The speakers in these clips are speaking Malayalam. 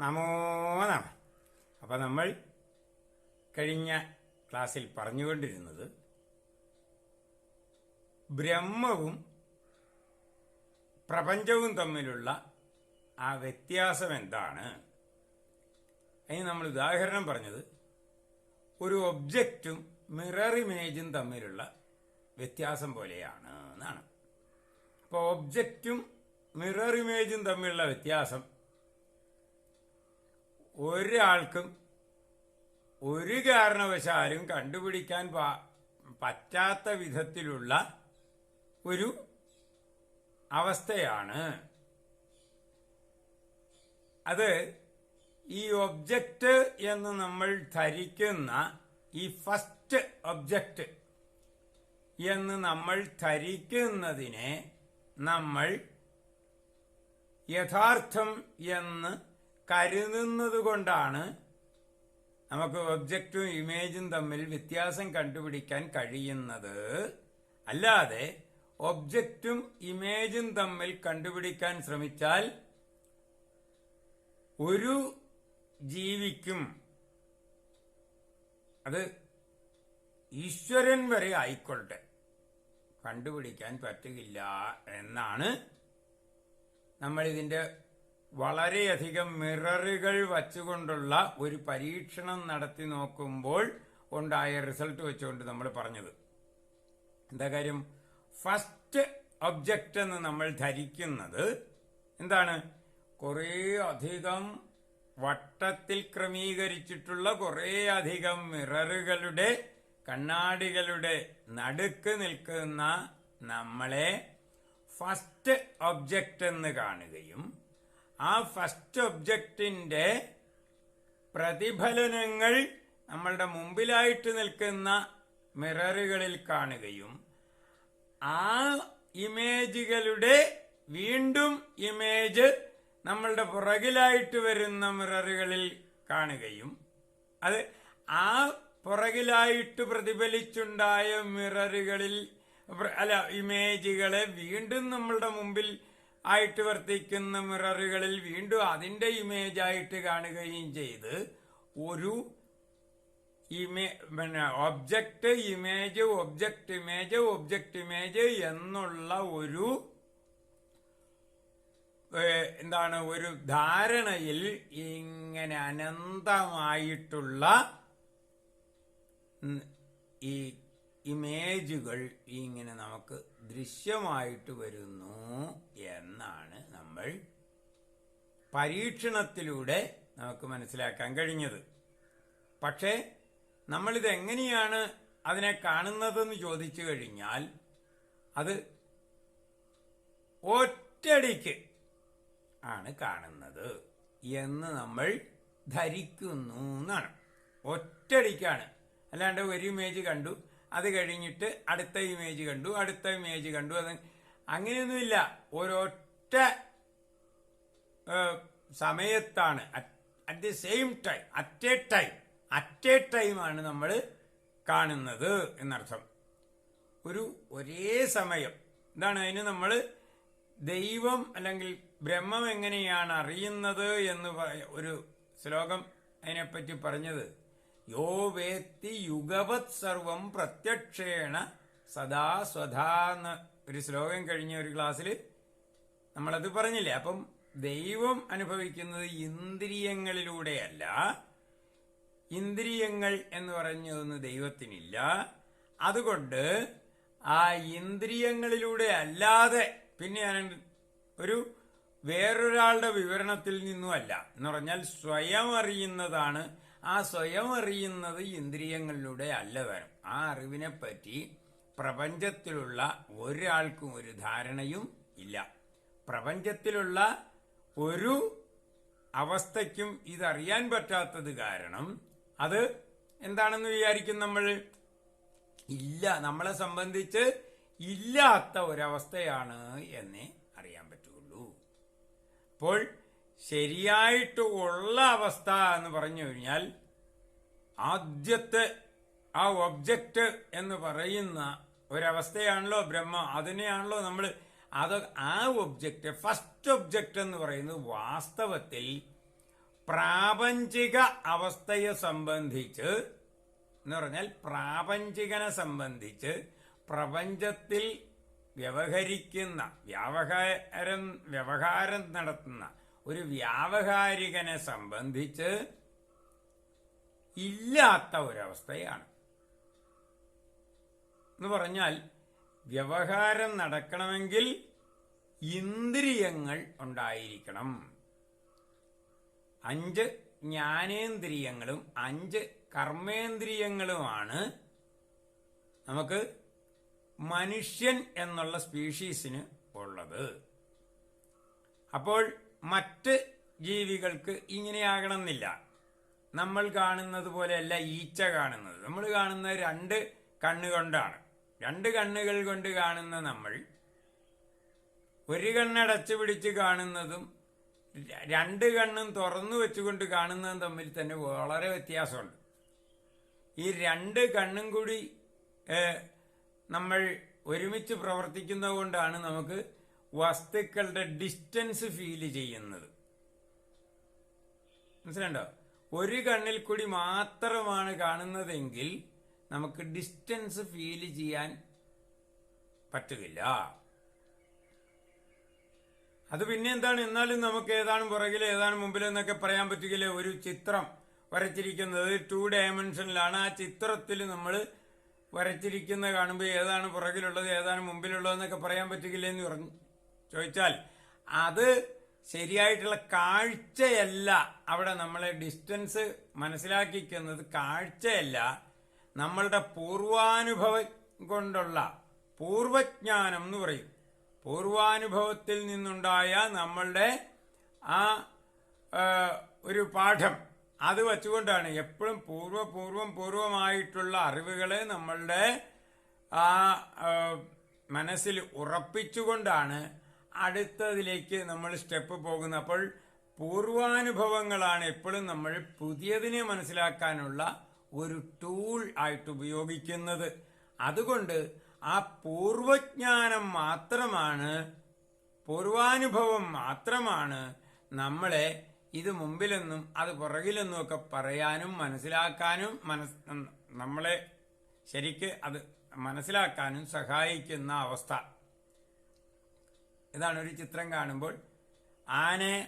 നമോ നമ. അപ്പം നമ്മൾ കഴിഞ്ഞ ക്ലാസ്സിൽ പറഞ്ഞുകൊണ്ടിരുന്നത് ബ്രഹ്മവും പ്രപഞ്ചവും തമ്മിലുള്ള ആ വ്യത്യാസം എന്താണ്? അതിന് നമ്മൾ ഉദാഹരണം പറഞ്ഞത് ഒരു ഒബ്ജക്റ്റും മിറർ ഇമേജും തമ്മിലുള്ള വ്യത്യാസം പോലെയാണ് എന്നാണ്. അപ്പോൾ ഒബ്ജക്റ്റും മിറർ ഇമേജും തമ്മിലുള്ള വ്യത്യാസം ഒരാൾക്കും ഒരു കാരണവശാലും കണ്ടുപിടിക്കാൻ പറ്റാത്ത വിധത്തിലുള്ള ഒരു അവസ്ഥയാണ്. അത് ഈ ഒബ്ജക്റ്റ് എന്ന് നമ്മൾ ധരിക്കുന്ന ഈ ഫസ്റ്റ് ഒബ്ജക്റ്റ് എന്ന് നമ്മൾ ധരിക്കുന്നതിനെ നമ്മൾ യഥാർത്ഥം എന്ന് കരുതുന്നത് കൊണ്ടാണ് നമുക്ക് ഒബ്ജക്റ്റും ഇമേജും തമ്മിൽ വ്യത്യാസം കണ്ടുപിടിക്കാൻ കഴിയുന്നത്. അല്ലാതെ ഒബ്ജക്റ്റും ഇമേജും തമ്മിൽ കണ്ടുപിടിക്കാൻ ശ്രമിച്ചാൽ ഒരു ജീവിക്കും അത് ഈശ്വരൻ വരെ ആയിക്കൊള്ളട്ടെ. കണ്ടുപിടിക്കാൻ പറ്റുകയില്ല എന്നാണ് നമ്മളിതിന്റെ വളരെയധികം മിററുകൾ വച്ചുകൊണ്ടുള്ള ഒരു പരീക്ഷണം നടത്തി നോക്കുമ്പോൾ ഉണ്ടായ റിസൾട്ട് വെച്ചുകൊണ്ട് നമ്മൾ പറഞ്ഞത്. എന്താ കാര്യം? ഫസ്റ്റ് ഒബ്ജക്റ്റ് എന്ന് നമ്മൾ ധരിക്കുന്നത് എന്താണ്? കുറേ അധികം വട്ടത്തിൽ ക്രമീകരിച്ചിട്ടുള്ള കുറേ അധികം മിററുകളുടെ കണ്ണാടികളുടെ നടുക്ക് നിൽക്കുന്ന നമ്മളെ ഫസ്റ്റ് ഒബ്ജക്റ്റ് എന്ന് കാണുകയും ആ ഫസ്റ്റ് ഒബ്ജക്റ്റിന്റെ പ്രതിഫലനങ്ങൾ നമ്മളുടെ മുമ്പിലായിട്ട് നിൽക്കുന്ന മിററുകളിൽ കാണുകയും ആ ഇമേജുകളുടെ വീണ്ടും ഇമേജ് നമ്മളുടെ പുറകിലായിട്ട് വരുന്ന മിററുകളിൽ കാണുകയും അത് ആ പുറകിലായിട്ട് പ്രതിഫലിച്ചുണ്ടായ മിററുകളിൽ അല്ല ഇമേജുകളെ വീണ്ടും നമ്മളുടെ മുമ്പിൽ ആയിട്ട് വർത്തിക്കുന്ന മിററുകളിൽ വീണ്ടും അതിന്റെ ഇമേജ് ആയിട്ട് കാണുകയും ചെയ്ത് ഒരു ഇമേ പിന്നെ object image object image object image എന്നുള്ള ഒരു എന്താണ് ഒരു ധാരണയിൽ ഇങ്ങനെ അനന്തമായിട്ടുള്ള ഈ ഇമേജുകൾ ഇങ്ങനെ നമുക്ക് ദൃശ്യമായിട്ട് വരുന്നു എന്നാണ് നമ്മൾ പരീക്ഷണത്തിലൂടെ നമുക്ക് മനസ്സിലാക്കാൻ കഴിഞ്ഞത്. പക്ഷേ നമ്മളിത് എങ്ങനെയാണ് അതിനെ കാണുന്നതെന്ന് ചോദിച്ചു കഴിഞ്ഞാൽ അത് ഒറ്റടിക്ക് ആണ് കാണുന്നത് എന്ന് നമ്മൾ ധരിക്കുന്നു എന്നാണ്. ഒറ്റടിക്കാണ്. അല്ലാണ്ട് ഒരു ഇമേജ് കണ്ടു അത് കഴിഞ്ഞിട്ട് അടുത്ത ഇമേജ് കണ്ടു അടുത്ത ഇമേജ് കണ്ടു. അത് അങ്ങനെയൊന്നുമില്ല. ഒരൊറ്റ സമയത്താണ്. At the same time at a time at a ടൈമാണ് നമ്മൾ കാണുന്നത് എന്നർത്ഥം. ഒരു ഒരേ സമയം. എന്താണ് അതിന് നമ്മൾ ദൈവം അല്ലെങ്കിൽ ബ്രഹ്മം എങ്ങനെയാണ് അറിയുന്നത് എന്ന് ഒരു ശ്ലോകം അതിനെപ്പറ്റി പറഞ്ഞത്. യോ വേത്തി യുഗവത് സർവം പ്രത്യക്ഷേണ സദാ സ്വധാ എന്ന് ഒരു ശ്ലോകം കഴിഞ്ഞ ഒരു ക്ലാസ്സിൽ നമ്മളത് പറഞ്ഞില്ലേ? അപ്പം ദൈവം അനുഭവിക്കുന്നത് ഇന്ദ്രിയങ്ങളിലൂടെയല്ല. ഇന്ദ്രിയങ്ങൾ എന്ന് പറഞ്ഞതൊന്ന് ദൈവത്തിനില്ല. അതുകൊണ്ട് ആ ഇന്ദ്രിയങ്ങളിലൂടെ അല്ലാതെ പിന്നെ ഞാൻ ഒരു വേറൊരാളുടെ വിവരണത്തിൽ നിന്നുമല്ല. എന്ന് പറഞ്ഞാൽ സ്വയം അറിയുന്നതാണ് ആ സ്വയം അറിയുന്നത് ഇന്ദ്രിയങ്ങളിലൂടെ അല്ല വരും. ആ അറിവിനെ പറ്റി പ്രപഞ്ചത്തിലുള്ള ഒരാൾക്കും ഒരു ധാരണയും ഇല്ല. പ്രപഞ്ചത്തിലുള്ള ഒരു അവസ്ഥയ്ക്കും ഇതറിയാൻ പറ്റാത്തത് കാരണം അത് എന്താണെന്ന് വിചാരിക്കും നമ്മൾ? ഇല്ല നമ്മളെ സംബന്ധിച്ച് ഇല്ലാത്ത ഒരവസ്ഥയാണ് എന്നേ അറിയാൻ പറ്റുള്ളൂ. അപ്പോൾ ശരിയായിട്ട് ഉള്ള അവസ്ഥ എന്ന് പറഞ്ഞു കഴിഞ്ഞാൽ ആദ്യത്തെ ആ ഒബ്ജക്റ്റ് എന്ന് പറയുന്ന ഒരവസ്ഥയാണല്ലോ ബ്രഹ്മ. അതിനെയാണല്ലോ നമ്മൾ അത് ആ ഒബ്ജക്റ്റ് ഫസ്റ്റ് ഒബ്ജക്റ്റ് എന്ന് പറയുന്നത് വാസ്തവത്തിൽ പ്രാപഞ്ചിക അവസ്ഥയെ സംബന്ധിച്ച് എന്ന് പറഞ്ഞാൽ പ്രാപഞ്ചികനെ സംബന്ധിച്ച് പ്രപഞ്ചത്തിൽ വ്യവഹരിക്കുന്ന വ്യവഹാരം വ്യവഹാരം നടത്തുന്ന ഒരു വ്യാവഹാരികനെ സംബന്ധിച്ച് ഇല്ലാത്ത ഒരവസ്ഥയാണ്. എന്ന് പറഞ്ഞാൽ വ്യവഹാരം നടക്കണമെങ്കിൽ ഇന്ദ്രിയങ്ങൾ ഉണ്ടായിരിക്കണം. അഞ്ച് ജ്ഞാനേന്ദ്രിയങ്ങളും അഞ്ച് കർമ്മേന്ദ്രിയങ്ങളുമാണ് നമുക്ക് മനുഷ്യൻ എന്നുള്ള സ്പീഷീസിന് ഉള്ളത്. അപ്പോൾ മറ്റ് ജീവികൾക്ക് ഇങ്ങനെയാകണമെന്നില്ല. നമ്മൾ കാണുന്നത് പോലെയല്ല ഈച്ച കാണുന്നത്. നമ്മൾ കാണുന്ന രണ്ട് കണ്ണുകൊണ്ടാണ്. രണ്ട് കണ്ണുകൾ കൊണ്ട് കാണുന്ന നമ്മൾ ഒരു കണ്ണടച്ചു പിടിച്ച് കാണുന്നതും രണ്ട് കണ്ണും തുറന്നു വെച്ചുകൊണ്ട് കാണുന്നതും തമ്മിൽ തന്നെ വളരെ വ്യത്യാസമുണ്ട്. ഈ രണ്ട് കണ്ണും കൂടി നമ്മൾ ഒരുമിച്ച് പ്രവർത്തിക്കുന്നത് കൊണ്ടാണ് നമുക്ക് വസ്തുക്കളുടെ ഡിസ്റ്റൻസ് ഫീൽ ചെയ്യുന്നത്. മനസ്സിലുണ്ടോ ഒരു കണ്ണിൽ കൂടി മാത്രമാണ് കാണുന്നതെങ്കിൽ നമുക്ക് ഡിസ്റ്റൻസ് ഫീൽ ചെയ്യാൻ പറ്റുകയില്ല അത് പിന്നെ എന്താണ് എന്നാലും നമുക്ക് ഏതാണ് പുറകിൽ ഏതാണ് മുമ്പിൽ എന്നൊക്കെ പറയാൻ പറ്റുകയില്ല ഒരു ചിത്രം വരച്ചിരിക്കുന്നത് ടു ഡയമെൻഷനിലാണ് ആ ചിത്രത്തിൽ നമ്മൾ വരച്ചിരിക്കുന്ന കാണുമ്പോൾ ഏതാണ് പുറകിലുള്ളത് ഏതാണ് മുമ്പിലുള്ളത് എന്നൊക്കെ പറയാൻ പറ്റുകയില്ല എന്ന് പറഞ്ഞു ചോദിച്ചാൽ അത് ശരിയായിട്ടുള്ള കാഴ്ചയല്ല അവിടെ നമ്മൾ ഡിസ്റ്റൻസ് മനസ്സിലാക്കിക്കുന്നത് കാഴ്ചയല്ല നമ്മളുടെ പൂർവാനുഭവം കൊണ്ടുള്ള പൂർവജ്ഞാനം എന്ന് പറയും. പൂർവാനുഭവത്തിൽ നിന്നുണ്ടായ നമ്മളുടെ ആ ഒരു പാഠം അത് വച്ചുകൊണ്ടാണ് എപ്പോഴും പൂർവപൂർവം പൂർവമായിട്ടുള്ള അറിവുകളെ നമ്മളുടെ ആ, മനസ്സിൽ ഉറപ്പിച്ചുകൊണ്ടാണ് അടുത്തതിലേക്ക് നമ്മൾ സ്റ്റെപ്പ് പോകുന്ന അപ്പോൾ പൂർവാനുഭവങ്ങളാണ് എപ്പോഴും നമ്മൾ പുതിയതിനെ മനസ്സിലാക്കാനുള്ള ഒരു ടൂൾ ആയിട്ട് ഉപയോഗിക്കുന്നത്. അതുകൊണ്ട് ആ പൂർവജ്ഞാനം മാത്രമാണ് പൂർവാനുഭവം മാത്രമാണ് നമ്മളെ ഇത് മുമ്പിലെന്നും അത് പുറകിലെന്നും ഒക്കെ പറയാനും മനസ്സിലാക്കാനും മനസ് നമ്മളെ ശരിക്ക് അത് മനസ്സിലാക്കാനും സഹായിക്കുന്ന അവസ്ഥ. ഇതാണ് ഒരു ചിത്രം കാണുമ്പോൾ. ആനയെ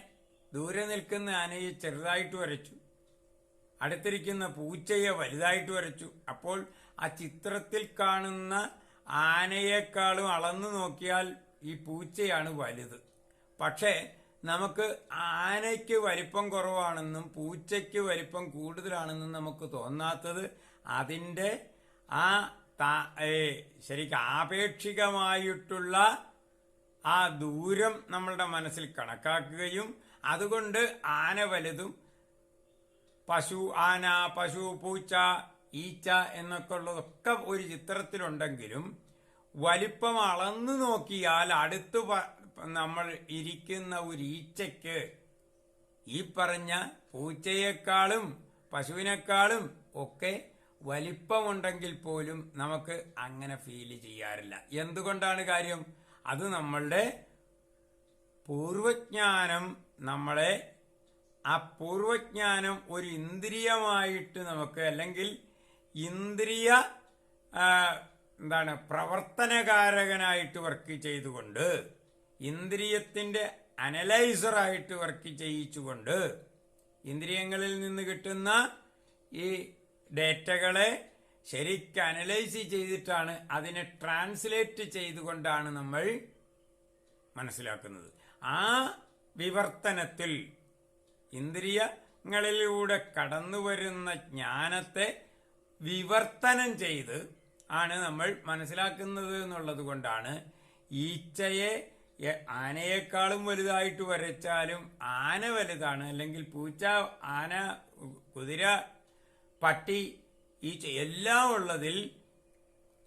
ദൂരെ നിൽക്കുന്ന ആനയെ ചെറുതായിട്ട് വരച്ചു. അടുത്തിരിക്കുന്ന പൂച്ചയെ വലുതായിട്ട് വരച്ചു. അപ്പോൾ ആ ചിത്രത്തിൽ കാണുന്ന ആനയെക്കാളും അളന്നു നോക്കിയാൽ ഈ പൂച്ചയാണ് വലുത്. പക്ഷേ നമുക്ക് ആനയ്ക്ക് വലിപ്പം കുറവാണെന്നും പൂച്ചയ്ക്ക് വലിപ്പം കൂടുതലാണെന്നും നമുക്ക് തോന്നാത്തത് അതിന്റെ ആ ശരിക്കും ആപേക്ഷികമായിട്ടുള്ള ആ ദൂരം നമ്മളുടെ മനസ്സിൽ കണക്കാക്കുകയും അതുകൊണ്ട് ആന വലുതും പശു ആന പശു പൂച്ച ഈച്ച എന്നൊക്കെ ഉള്ളതൊക്കെ ഒരു ചിത്രത്തിലുണ്ടെങ്കിലും വലിപ്പം അളന്നു നോക്കിയാൽ അടുത്ത് നമ്മൾ ഇരിക്കുന്ന ഒരു ഈച്ചയ്ക്ക് ഈ പറഞ്ഞ പൂച്ചയെക്കാളും പശുവിനേക്കാളും ഒക്കെ വലിപ്പമുണ്ടെങ്കിൽ പോലും നമുക്ക് അങ്ങനെ ഫീൽ ചെയ്യാറില്ല. എന്തുകൊണ്ടാണ് കാര്യം? അത് നമ്മളുടെ പൂർവജ്ഞാനം നമ്മളെ ആ പൂർവജ്ഞാനം ഒരു ഇന്ദ്രിയമായിട്ട് നമുക്ക് അല്ലെങ്കിൽ ഇന്ദ്രിയ എന്താണ് പ്രവർത്തനകാരകനായിട്ട് വർക്ക് ചെയ്തുകൊണ്ട് ഇന്ദ്രിയത്തിന്റെ അനലൈസറായിട്ട് വർക്ക് ചെയ്യിച്ചുകൊണ്ട് ഇന്ദ്രിയങ്ങളിൽ നിന്ന് കിട്ടുന്ന ഈ ഡേറ്റകളെ ശരിക്ക് അനലൈസ് ചെയ്തിട്ടാണ് അതിനെ ട്രാൻസ്ലേറ്റ് ചെയ്തുകൊണ്ടാണ് നമ്മൾ മനസ്സിലാക്കുന്നത്. ആ വിവർത്തനത്തിൽ ഇന്ദ്രിയങ്ങളിലൂടെ കടന്നു വരുന്ന ജ്ഞാനത്തെ വിവർത്തനം ചെയ്ത് ആണ് നമ്മൾ മനസ്സിലാക്കുന്നത് എന്നുള്ളത് കൊണ്ടാണ് ഈച്ചയെ ആനയേക്കാളും വലുതായിട്ട് വരച്ചാലും ആന വലുതാണ്. അല്ലെങ്കിൽ പൂച്ച ആന കുതിര പട്ടി ഈച്ച എല്ലാം ഉള്ളതിൽ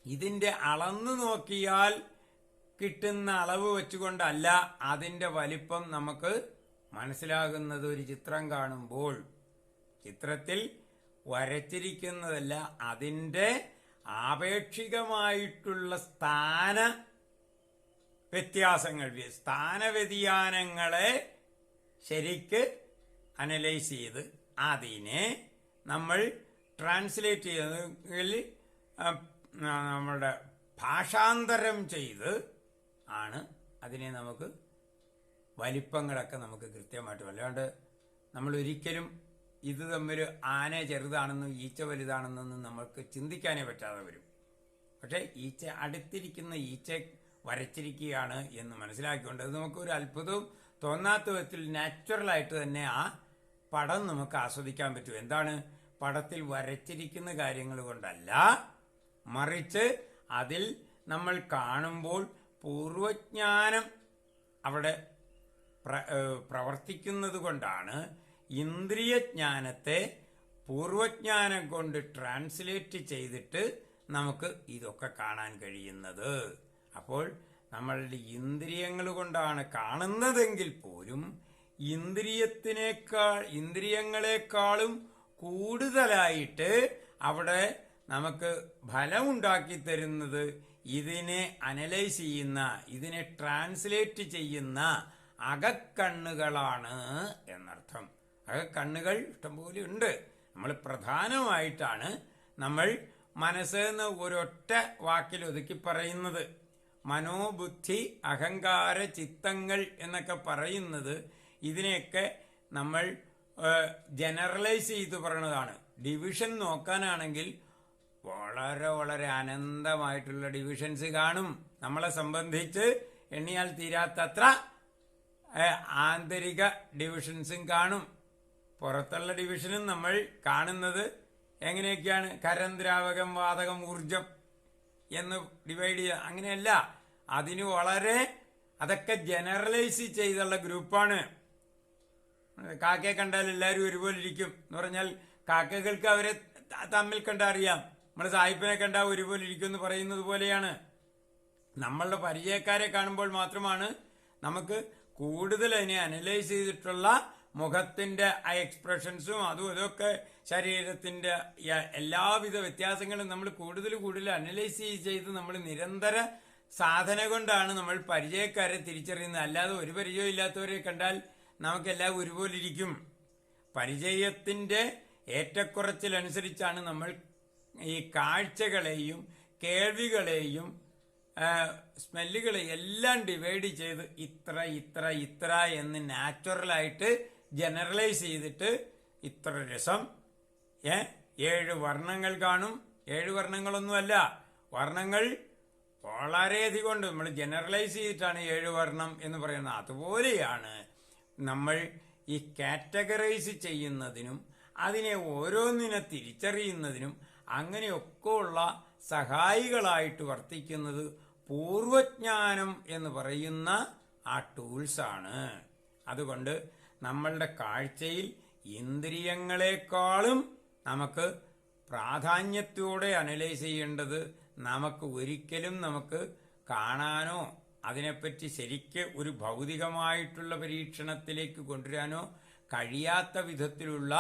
ഇതിന്റെ അളന്നു നോക്കിയാൽ കിട്ടുന്ന അളവ് വെച്ചുകൊണ്ടല്ല അതിന്റെ വലിപ്പം നമുക്ക് മനസ്സിലാകുന്നത് ഒരു ചിത്രം കാണുമ്പോൾ. ചിത്രത്തിൽ വരച്ചിരിക്കുന്നതല്ല അതിന്റെ ആപേക്ഷികമായിട്ടുള്ള സ്ഥാന വ്യത്യാസങ്ങൾ സ്ഥാന വ്യതിയാനങ്ങളെ ശരിക്ക് അനലൈസ് ചെയ്ത് അതിനെ നമ്മൾ ട്രാൻസ്ലേറ്റ് ചെയ്തെങ്കിൽ നമ്മളുടെ ഭാഷാന്തരം ചെയ്ത് ആണ് അതിനെ നമുക്ക് വലിപ്പങ്ങളൊക്കെ നമുക്ക് കൃത്യമായിട്ട് അല്ലാണ്ട് നമ്മൾ ഒരിക്കലും ഇത് തമ്മിൽ ആന ചെറുതാണെന്നും ഈച്ച വലുതാണെന്നൊന്നും നമുക്ക് ചിന്തിക്കാനേ പറ്റാതെ വരും. പക്ഷേ ഈച്ച അടുത്തിരിക്കുന്ന ഈച്ച വരച്ചിരിക്കുകയാണ് എന്ന് മനസ്സിലാക്കിക്കൊണ്ട് അത് നമുക്ക് ഒരു അത്ഭുതവും തോന്നാത്ത വിധത്തിൽ നാച്ചുറലായിട്ട് തന്നെ ആ പടം നമുക്ക് ആസ്വദിക്കാൻ പറ്റും. എന്താണ്? പടത്തിൽ വരച്ചിരിക്കുന്ന കാര്യങ്ങൾ കൊണ്ടല്ല മറിച്ച് അതിൽ നമ്മൾ കാണുമ്പോൾ പൂർവജ്ഞാനം അവിടെ പ്രവർത്തിക്കുന്നത് കൊണ്ടാണ് ഇന്ദ്രിയജ്ഞാനത്തെ പൂർവജ്ഞാനം കൊണ്ട് ട്രാൻസ്ലേറ്റ് ചെയ്തിട്ട് നമുക്ക് ഇതൊക്കെ കാണാൻ കഴിയുന്നത്. അപ്പോൾ നമ്മളുടെ ഇന്ദ്രിയങ്ങൾ കൊണ്ടാണ് കാണുന്നതെങ്കിൽ പോലും ഇന്ദ്രിയത്തിനേക്കാൾ ഇന്ദ്രിയങ്ങളെക്കാളും കൂടുതലായിട്ട് അവിടെ നമുക്ക് ഫലമുണ്ടാക്കി തരുന്നത് ഇതിനെ അനലൈസ് ചെയ്യുന്ന ഇതിനെ ട്രാൻസ്ലേറ്റ് ചെയ്യുന്ന അകക്കണ്ണുകളാണ് എന്നർത്ഥം. അകക്കണ്ണുകൾ ഇഷ്ടംപോലെ ഉണ്ട്. നമ്മൾ പ്രധാനമായിട്ടാണ് നമ്മൾ മനസ്സ് എന്ന് ഒരൊറ്റ വാക്കിൽ ഒതുക്കി പറയുന്നത്. മനോബുദ്ധി അഹങ്കാര ചിത്തങ്ങൾ എന്നൊക്കെ പറയുന്നത് ഇതിനെയൊക്കെ നമ്മൾ ജനറലൈസ് ചെയ്ത് പറയണതാണ്. ഡിവിഷൻ നോക്കാനാണെങ്കിൽ വളരെ വളരെ അനന്തമായിട്ടുള്ള ഡിവിഷൻസ് കാണും. നമ്മളെ സംബന്ധിച്ച് എണ്ണിയാൽ തീരാത്തത്ര ആന്തരിക ഡിവിഷൻസും കാണും. പുറത്തുള്ള ഡിവിഷനും നമ്മൾ കാണുന്നത് എങ്ങനെയൊക്കെയാണ്? കരം ദ്രാവകം വാതകം ഊർജം എന്ന് ഡിവൈഡ് ചെയ്യുക. അങ്ങനെയല്ല. അതിന് വളരെ അതൊക്കെ ജനറലൈസ് ചെയ്തുള്ള ഗ്രൂപ്പാണ് കാക്കയെ കണ്ടാൽ എല്ലാവരും ഒരുപോലെ ഇരിക്കും എന്ന് പറഞ്ഞാൽ കാക്കകൾക്ക് അവരെ തമ്മിൽ കണ്ടാൽ അറിയാം. നമ്മൾ സായിപ്പിനെ കണ്ടാൽ ഒരുപോലെ ഇരിക്കും എന്ന് പറയുന്നത് പോലെയാണ്. നമ്മളുടെ പരിചയക്കാരെ കാണുമ്പോൾ മാത്രമാണ് നമുക്ക് കൂടുതൽ അതിനെ അനലൈസ് ചെയ്തിട്ടുള്ള മുഖത്തിന്റെ ആ എക്സ്പ്രഷൻസും അതും ഇതൊക്കെ ശരീരത്തിന്റെ എല്ലാവിധ വ്യത്യാസങ്ങളും നമ്മൾ കൂടുതൽ കൂടുതൽ അനലൈസ് ചെയ്ത് നമ്മൾ നിരന്തര സാധന കൊണ്ടാണ് നമ്മൾ പരിചയക്കാരെ തിരിച്ചറിയുന്നത്. അല്ലാതെ ഒരു പരിചയം ഇല്ലാത്തവരെ കണ്ടാൽ നമുക്കെല്ലാം ഒരുപോലെ ഇരിക്കും പരിചയത്തിന്റെ ഏറ്റക്കുറച്ചിലനുസരിച്ചാണ് നമ്മൾ ഈ കാഴ്ചകളെയും കേൾവികളെയും സ്മെല്ലുകളെ എല്ലാം ഡിവൈഡ് ചെയ്ത് ഇത്ര ഇത്ര ഇത്ര എന്ന് നാച്ചുറലായിട്ട് ജനറലൈസ് ചെയ്തിട്ട് ഇത്ര രസം. ഏ ഏഴ് വർണങ്ങൾ കാണും. ഏഴ് വർണങ്ങളൊന്നുമല്ല. വർണങ്ങൾ വളരെയധികം ഉണ്ട്. നമ്മൾ ജനറലൈസ് ചെയ്തിട്ടാണ് ഏഴ് വർണം എന്ന് പറയുന്നത്. അതുപോലെയാണ് നമ്മൾ ഈ കാറ്റഗറൈസ് ചെയ്യുന്നതിനും അതിനെ ഓരോന്നിനെ തിരിച്ചറിയുന്നതിനും അങ്ങനെയൊക്കെ ഉള്ള സഹായികളായിട്ട് വർത്തിക്കുന്നത് പൂർവജ്ഞാനം എന്ന് പറയുന്ന ആ ടൂൾസാണ് അതുകൊണ്ട് നമ്മളുടെ കാഴ്ചയിൽ ഇന്ദ്രിയങ്ങളെക്കാളും നമുക്ക് പ്രാധാന്യത്തോടെ അനലൈസ് ചെയ്യേണ്ടത് നമുക്ക് ഒരിക്കലും നമുക്ക് കാണാനോ അതിനെപ്പറ്റി ശരിക്ക് ഒരു ഭൗതികമായിട്ടുള്ള പരീക്ഷണത്തിലേക്ക് കൊണ്ടുവരാനോ കഴിയാത്ത വിധത്തിലുള്ള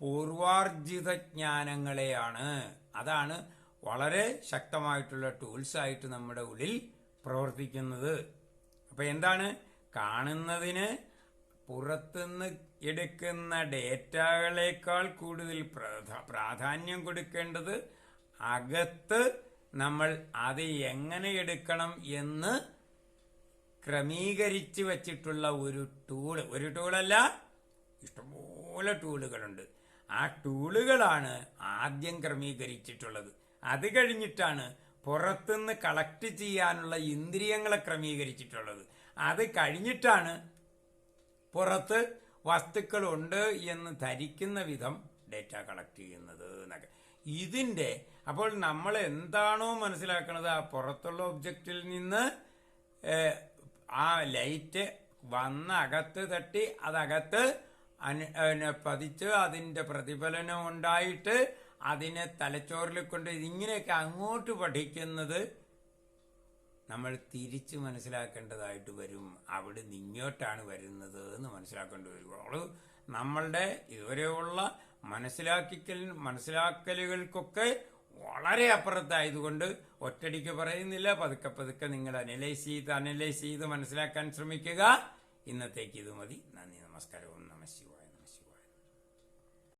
പൂർവാർജിത ജ്ഞാനങ്ങളെയാണ്. അതാണ് വളരെ ശക്തമായിട്ടുള്ള ടൂൾസ് ആയിട്ട് നമ്മുടെ ഉള്ളിൽ പ്രവർത്തിക്കുന്നത്. അപ്പോൾ എന്താണ്? കാണുന്നതിന് പുറത്തുനിന്ന് എടുക്കുന്ന ഡേറ്റകളേക്കാൾ കൂടുതൽ പ്രാധാന്യം കൊടുക്കേണ്ടത് അകത്ത് നമ്മൾ അത് എങ്ങനെ എടുക്കണം എന്ന് ക്രമീകരിച്ച് വച്ചിട്ടുള്ള ഒരു ടൂൾ ഒരു ടൂളല്ല ഇഷ്ടംപോലെ ടൂളുകളുണ്ട് ആ ടൂളുകളാണ് ആദ്യം ക്രമീകരിച്ചിട്ടുള്ളത്. അത് കഴിഞ്ഞിട്ടാണ് പുറത്തുനിന്ന് കളക്ട് ചെയ്യാനുള്ള ഇന്ദ്രിയങ്ങളെ ക്രമീകരിച്ചിട്ടുള്ളത്. അത് കഴിഞ്ഞിട്ടാണ് പുറത്ത് വസ്തുക്കളുണ്ട് എന്ന് ധരിക്കുന്ന വിധം ഡേറ്റ കളക്ട് ചെയ്യുന്നത് എന്നൊക്കെ. ഇതിന്റെ അപ്പോൾ നമ്മൾ എന്താണോ മനസ്സിലാക്കുന്നത് ആ പുറത്തുള്ള ഒബ്ജക്റ്റിൽ നിന്ന് ആ ലൈറ്റ് വന്ന അകത്ത് തട്ടി അതകത്ത് പതിച്ച് അതിന്റെ പ്രതിഫലനം ഉണ്ടായിട്ട് അതിനെ തലച്ചോറിൽ കൊണ്ട് ഇങ്ങനെയൊക്കെ അങ്ങോട്ട് പഠിക്കുന്നത് നമ്മൾ തിരിച്ച് മനസ്സിലാക്കേണ്ടതായിട്ട് വരും. അവിടെ നിന്ന് ഇങ്ങോട്ടാണ് വരുന്നത് എന്ന് മനസ്സിലാക്കേണ്ടി വരും. അവൾ നമ്മളുടെ ഇതുവരെയുള്ള മനസ്സിലാക്കിക്കൽ മനസ്സിലാക്കലുകൾക്കൊക്കെ വളരെ അപ്പുറത്തായതുകൊണ്ട് ഒറ്റടിക്ക് പറയുന്നില്ല. പതുക്കെ പതുക്കെ നിങ്ങൾ അനലൈസ് ചെയ്ത് അനലൈസ് ചെയ്ത് മനസ്സിലാക്കാൻ ശ്രമിക്കുക. ഇന്നത്തേക്ക് ഇത് മതി. നന്ദി നമസ്കാരവും നമ